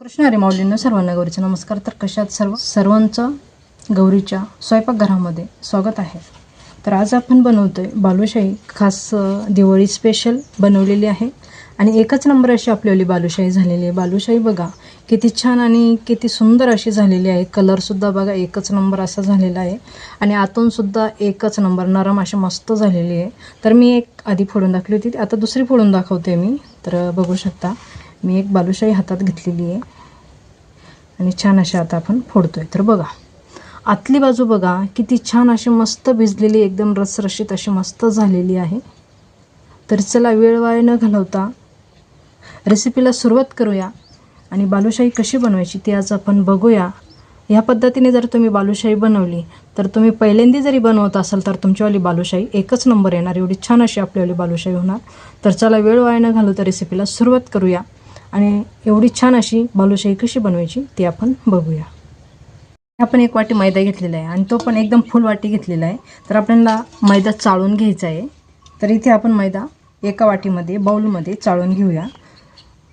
कृष्ण अरे माऊलींना सर्वांना गौरीचा नमस्कार. तर कशात सर्व सर्वांचं गौरीच्या स्वयंपाकघरामध्ये स्वागत आहे. तर आज आपण बनवतो आहे बालुशाही खास दिवाळी स्पेशल बनवलेली आहे. आणि एकच नंबर अशी आपल्याली बालुशाही झालेली आहे. बालुशाही बघा किती छान आणि किती सुंदर अशी झालेली आहे. कलरसुद्धा बघा एकच नंबर असा झालेला आहे. आणि आतूनसुद्धा एकच नंबर नरम अशी मस्त झालेली आहे. तर मी एक आधी फोडून दाखवली होती आता दुसरी फोडून दाखवते मी. तर बघू शकता. मी एक बालुशाही हातात घेतलेली आहे. आणि छान अशी आता आपण फोडतोय. तर बघा आतली बाजू बघा किती छान अशी मस्त भिजलेली एकदम रसरशीत अशी मस्त झालेली आहे. तर चला वेळ वाया न घालवता रेसिपीला सुरुवात करूया. आणि बालुशाही कशी बनवायची ती आज आपण बघूया. ह्या पद्धतीने जर तुम्ही बालुशाही बनवली तर तुम्ही पहिल्यांदा जरी बनवत असाल तर तुमच्यावाली बालुशाही एकच नंबर येणार. एवढी छान अशी आपल्यावाली बालुशाही होणार. तर चला वेळ वाया न घालवता रेसिपीला सुरुवात करूया. आणि एवढी छान अशी बालुशाही कशी बनवायची ती आपण बघूया. आपण एक वाटी मैदा घेतलेला आहे आणि तो पण एकदम फुल वाटी घेतलेला आहे. तर आपल्याला मैदा चाळून घ्यायचा आहे. तर इथे आपण मैदा एका वाटीमध्ये बाउलमध्ये चाळून घेऊया.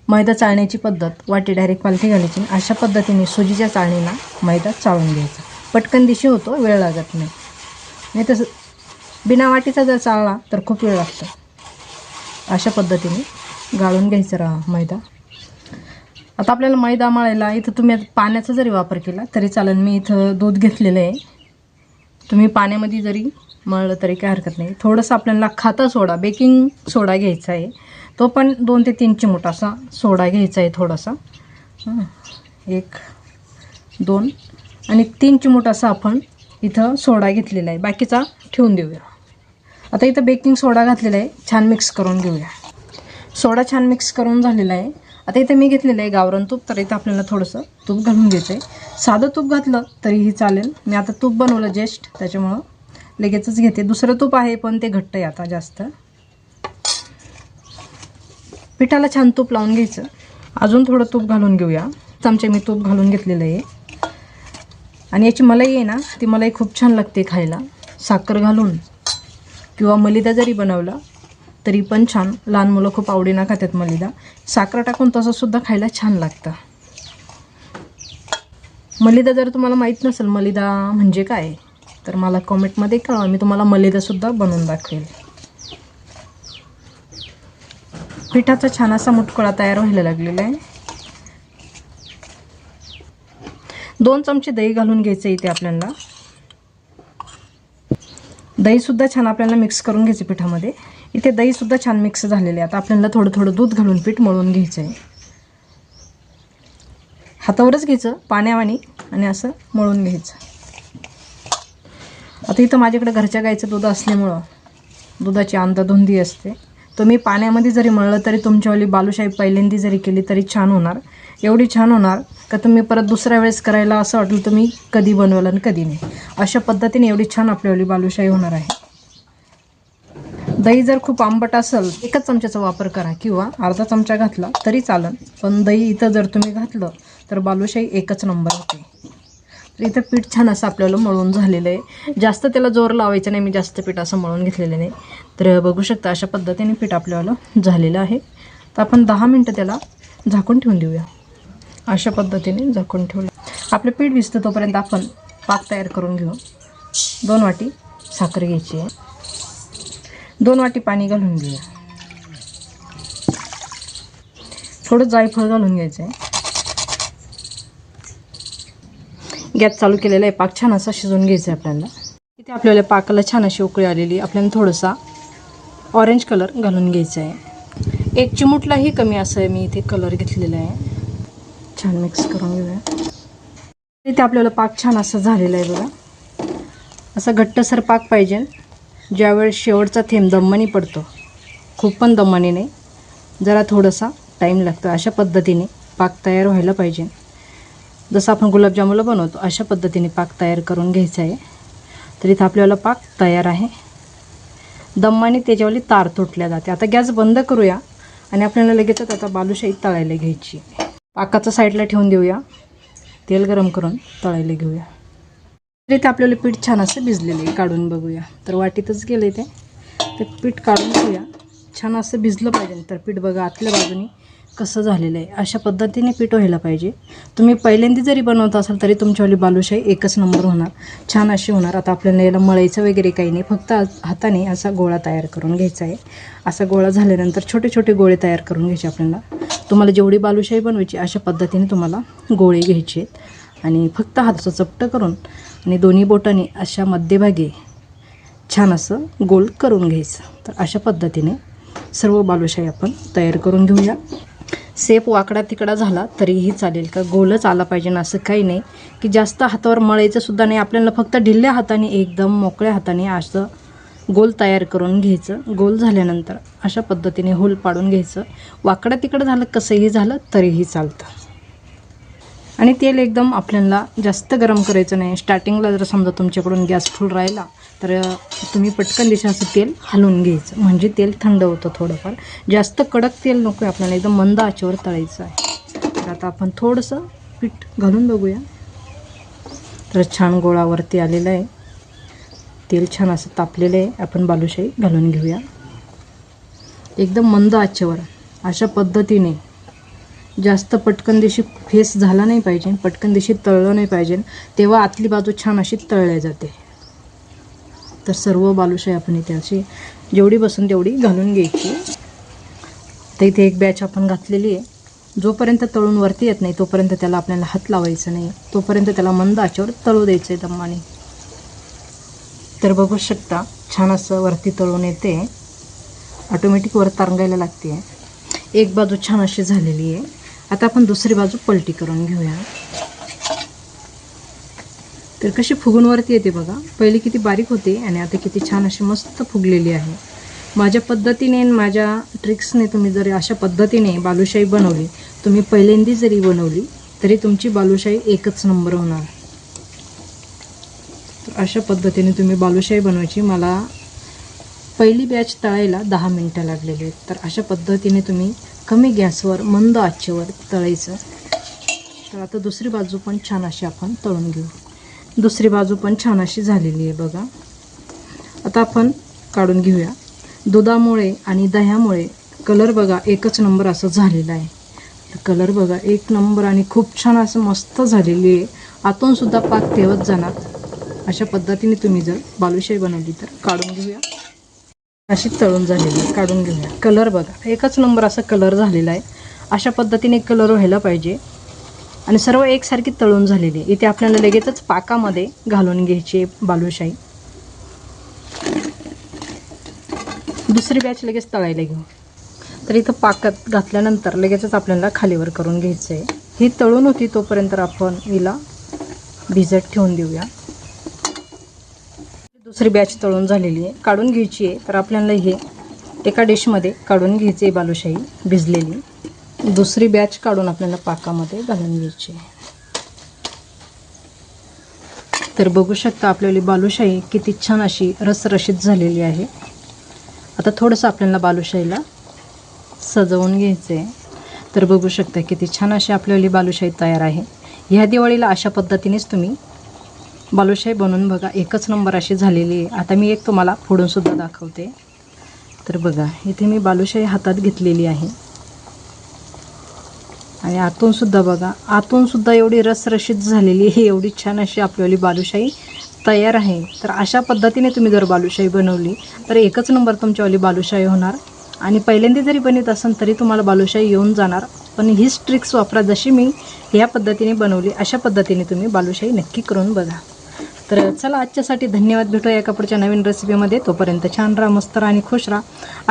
मैदा चाळण्याची पद्धत वाटी डायरेक्ट पालथी घालायची आणि अशा पद्धतीने सुजीच्या चाळणीला मैदा चाळून घ्यायचा. पटकन दिशी होतो वेळ लागत नाही. नाही तसं बिना वाटीचा जर चाळला तर खूप वेळ लागतो. अशा पद्धतीने गाळून घ्यायचा राहा मैदा. आता आपल्याला मैदा मळायला इथं तुम्ही आता पाण्याचा जरी वापर केला तरी चालेल. मी इथं दूध घेतलेलं आहे. तुम्ही पाण्यामध्ये जरी मळलं तरी काय हरकत नाही. थोडंसं आपल्याला खाता सोडा बेकिंग सोडा घ्यायचा आहे. तो पण दोन ते तीन चिमूट असा सोडा घ्यायचा आहे थोडासा. एक दोन आणि तीन चिमूट असा आपण इथं सोडा घेतलेला आहे. बाकीचा ठेवून देऊया. आता इथं बेकिंग सोडा घातलेला आहे. छान मिक्स करून घेऊया. सोडा छान मिक्स करून झालेला आहे. आता इथे मी घेतलेलं आहे गावरान तूप तर इथं आपल्याला थोडंसं तूप घालून घ्यायचं आहे साधं तूप घातलं तरीही चालेल. मी आता तूप बनवलं जेस्ट त्याच्यामुळं लगेचच घेते. दुसरं तूप आहे पण ते घट्ट आहे आता जास्त. पिठाला छान तूप लावून घ्यायचं. अजून थोडं तूप घालून घेऊया. चमचे मी तूप घालून घेतलेलं आहे. आणि याची मलाई आहे ना ती मलाई खूप छान लागते खायला. साखर घालून. किंवा मलिदा जरी बनवला तरी पण छान. लहान मुलं खूप आवडीनं खातात मलिदा. साखर टाकून तसं सुद्धा खायला छान लागतं. मलिदा जर तुम्हाला माहीत नसेल मलिदा म्हणजे काय? तर मला कॉमेंटमध्ये कळवा. मी तुम्हाला मलिदासुद्धा बनवून दाखवेल. पिठाचा छान असा मुटकुळा तयार व्हायला लागलेला आहे. दोन चमचे दही घालून घ्यायचं इथे आपल्याला. दहीसुद्धा छान आपल्याला मिक्स करून घ्यायचं पिठामध्ये. इथे दहीसुद्धा छान मिक्स झालेले आहे आता आपल्याला थोडं थोडं दूध घालून पीठ मळून घ्यायचं आहे हातावरच घ्यायचं पाण्यावानी आणि असं मळून घ्यायचं. आता इथं माझ्याकडे घरच्या गाईचं दूध असल्यामुळं दुधाची अंदाधुंदी असते. तुम्ही पाण्यामध्ये जरी मळलं तरी तुमच्यावाली बालुशाही पहिल्यांदी जरी केली तरी छान होणार. एवढी छान होणार का तुम्ही परत दुसऱ्या वेळेस करायला असं वाटलं तुम्ही कधी बनवलं आणि कधी नाही. अशा पद्धतीने एवढी छान आपल्यावाली बालुशाही होणार आहे. दही जर खूप आंबट असेल एकच चमच्याचा वापर करा किंवा अर्धा चमचा घातला तरी चालेल पण दही इथं जर तुम्ही घातलं तर बालुशाही एकच नंबर होते. तर इथं पीठ छान असं आपल्याला मळून झालेलं आहे. जास्त त्याला जोर लावायचं नाही मी जास्त पीठ असं मळून घेतलेलं नाही. तर बघू शकता अशा पद्धतीने पीठ आपल्याला झालेलं आहे. तर आपण दहा मिनटं त्याला झाकून ठेवून देऊया. अशा पद्धतीने झाकून ठेवलं आपलं पीठ भिजतं तोपर्यंत आपण पाक तयार करून घेऊ. दोन वाटी साखर घ्यायची आहे. दोन वाटी पाणी घालून घेऊया. थोडं जायफळ घालून घ्यायचं आहे गॅस चालू केलेला आहे पाक छान असा शिजवून घ्यायचा आहे आपल्याला. इथे आपल्याला पाकाला छान अशी उकळी आलेली आपल्याला थोडासा ऑरेंज कलर घालून घ्यायचा आहे एक चिमूटलाही कमी असं आहे मी इथे कलर घेतलेला आहे. छान मिक्स करून घेऊया. इथे आपल्याला पाक छान असं झालेला आहे बघा. असा घट्टसर पाक पाहिजे. ज्यावेळेस शेवटचा थेंब दमानी पडतो खूप पण दमनी नाही जरा थोडासा टाईम लागतो अशा पद्धतीने पाक तयार व्हायला पाहिजे. जसं आपण गुलाबजामुला बनवतो अशा पद्धतीने पाक तयार करून घ्यायचा आहे. तर इथं आपल्याला पाक तयार आहे. दम्माने त्याच्यावरली तार तुटल्या जाते. आता गॅस बंद करूया आणि आपल्याला लगेचच आता बालुशाही तळायला घ्यायची पाकाचं साईडला ठेवून देऊया. तेल गरम करून तळायला घेऊया. इथे आपल्याला पीठ छान असं भिजलेलं आहे काढून बघूया. तर वाटीतच गेलं ते. ते पीठ काढून घेऊया. छान असं भिजलं पाहिजे तर पीठ बघा आतल्या बाजूनी कसं झालेलं आहे. अशा पद्धतीने पीठ व्हायला पाहिजे. तुम्ही पहिल्यांदा जरी बनवत असाल तरी तुमच्यावाली बालुशाही एकच नंबर होणार. छान अशी होणार. आता आपल्याला याला मळायचं वगैरे काही नाही. फक्त हाताने असा गोळा तयार करून घ्यायचा आहे. असा गोळा झाल्यानंतर छोटे छोटे गोळे तयार करून घ्यायचे आपल्याला. तुम्हाला जेवढी बालुशाही बनवायची अशा पद्धतीने तुम्हाला गोळे घ्यायचे आहेत. आणि फक्त हाताचं चपटं करून आणि दोन्ही बोटाने अशा मध्यभागी छान असं गोल करून घ्यायचं. तर अशा पद्धतीने सर्व बालुशाही आपण तयार करून घेऊया. सेप वाकडा तिकडा झाला तरीही चालेल का? गोलच आला पाहिजे ना असं काही नाही. की जास्त हातावर मळायचं सुद्धा नाही. आपल्याला फक्त ढिल्ल्या हाताने एकदम मोकळ्या हाताने असं गोल तयार करून घ्यायचं. गोल झाल्यानंतर अशा पद्धतीने होल पाडून घ्यायचं. वाकडं तिकडं झालं कसंही झालं तरीही चालतं. आणि तेल एकदम आपल्याला जास्त गरम करायचं नाही. स्टार्टिंगला जर समजा तुमच्याकडून गॅस फुल राहिला तर तुम्ही पटकन दिशा असं तेल हलवून घ्यायचं. म्हणजे तेल थंड होतं थोडंफार. जास्त कडक तेल नको आहे आपल्याला एकदम मंद आचेवर तळायचं आहे. तर आता आपण थोडंसं पीठ घालून बघूया. तर छान गोळावरती आलेलं आहे. तेल छान असं तापलेलं आहे. आपण बालुशाही घालून घेऊया. एकदम मंद आचेवर. अशा पद्धतीने जास्त पटकन दिशी फेस झाला नाही पाहिजे पटकन दिशी तळलं नाही पाहिजे तेव्हा आतली बाजू छान अशी तळल्या जाते. तर सर्व बालुशाही आपण इथे अशी जेवढी बसून तेवढी घालून घ्यायची. तर इथे एक बॅच आपण घातलेली आहे. जोपर्यंत तळून वरती येत नाही तोपर्यंत त्याला आपल्याला हात लावायचा नाही. तोपर्यंत त्याला मंद आचेवर तळू द्यायचं आहे दम्माने तर बघू शकता छान असं वरती तळून येते. ऑटोमॅटिक वर तरंगायला लागते. एक बाजू छान अशी झालेली आहे. आता आपण दुसरी बाजू पलटी करून घेऊया. तर कशी फुगूनवरती येते बघा. पहिली किती बारीक होते आणि आता किती छान अशी मस्त फुगलेली आहे. माझ्या पद्धतीने माझ्या ट्रिक्सने तुम्ही जर अशा पद्धतीने बालुशाही बनवली तुम्ही पहिल्यांदी जरी बनवली तरी तुमची बालुशाही एकच नंबर होणार. तर अशा पद्धतीने तुम्ही बालुशाही बनवायची. मला पहिली बॅच तळायला दहा मिनटं लागलेली आहेत. तर अशा पद्धतीने तुम्ही कमी गॅसवर मंद आचेवर तळायचं. तर आता दुसरी बाजू पण छान अशी आपण तळून घेऊ. दुसरी बाजू पण छान अशी झालेली आहे बघा. आता आपण काढून घेऊया. दुधामुळे आणि दह्यामुळे कलर बघा एकच नंबर असं झालेला आहे. तर कलर बघा एक नंबर आणि खूप छान असं मस्त झालेली आहे. आतूनसुद्धा पाक तेवत जाणार. अशा पद्धतीने तुम्ही जर बालुशाही बनवली तर काढून घेऊया. अशी तळून झालेली आहे. काढून घेऊया. कलर बघा. एकच नंबर असा कलर झालेला आहे. अशा पद्धतीने कलर व्हायला पाहिजे. आणि सर्व एकसारखी तळून झालेली आहे. इथे आपल्याला लगेचच पाकामध्ये घालून घ्यायची आहे बालुशाही. दुसरी बॅच लगेच तळायला घेऊ. तर इथं पाकात घातल्यानंतर लगेचच आपल्याला खालीवर करून घ्यायचं आहे ही तळून होती तोपर्यंत आपण हिला भिजत ठेवून देऊया. दुसरी बॅच तळून झालेली आहे. काढून घ्यायची आहे. तर आपल्याला हे एका डिशमध्ये काढून घ्यायची आहे बालुशाही भिजलेली. दुसरी बॅच काढून आपल्याला पाकामध्ये घालून घ्यायची आहे. तर बघू शकता आपल्याली बालुशाही किती छान अशी रसरशीत झालेली आहे. आता थोडंसं आपल्याला बालुशाहीला सजवून घ्यायचं आहे तर बघू शकता किती छान अशी आपल्याली बालुशाही तयार आहे. ह्या दिवाळीला अशा पद्धतीनेच तुम्ही बालुशाही बनवून बघा एकच नंबर अशी झालेली आहे. आता मी एक तुम्हाला फोडूनसुद्धा दाखवते. तर बघा इथे मी बालुशाही हातात घेतलेली आहे. आणि आतूनसुद्धा बघा आतूनसुद्धा एवढी रसरशीत झालेली आहे एवढी छान अशी आपल्याली बालुशाही तयार आहे. तर अशा पद्धतीने तुम्ही जर बालुशाही बनवली तर एकच नंबर तुमच्यावाली बालुशाही होणार. आणि पहिल्यांदा जरी बनत असेल तरी तुम्हाला बालुशाही येऊन जाणार. पण हीच ट्रिक्स वापरा जशी मी ह्या पद्धतीने बनवली अशा पद्धतीने तुम्ही बालुशाही नक्की करून बघा. तर चला आजच्यासाठी धन्यवाद भेटूया एका पुढच्या नवीन रेसिपीमध्ये तोपर्यंत छान राहा मस्त राहा आणि खुश राहा.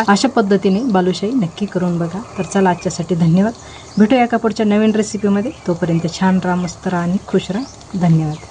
अशा पद्धतीने बालुशाही नक्की करून बघा. तर चला आजच्यासाठी धन्यवाद. भेटूया एका पुढच्या नवीन रेसिपीमध्ये तोपर्यंत छान राहा मस्त राहा आणि खुश राहा. धन्यवाद.